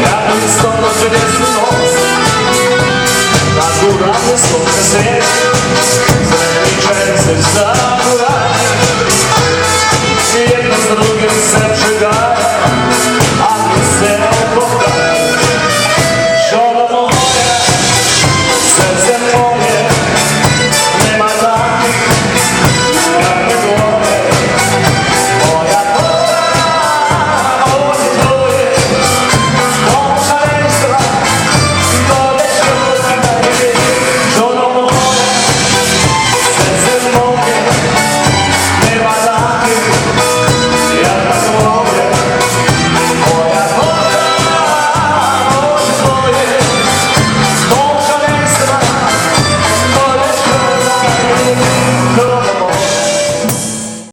рядом стало чудесный нос, нашу радость солнце свет, замечает сердца.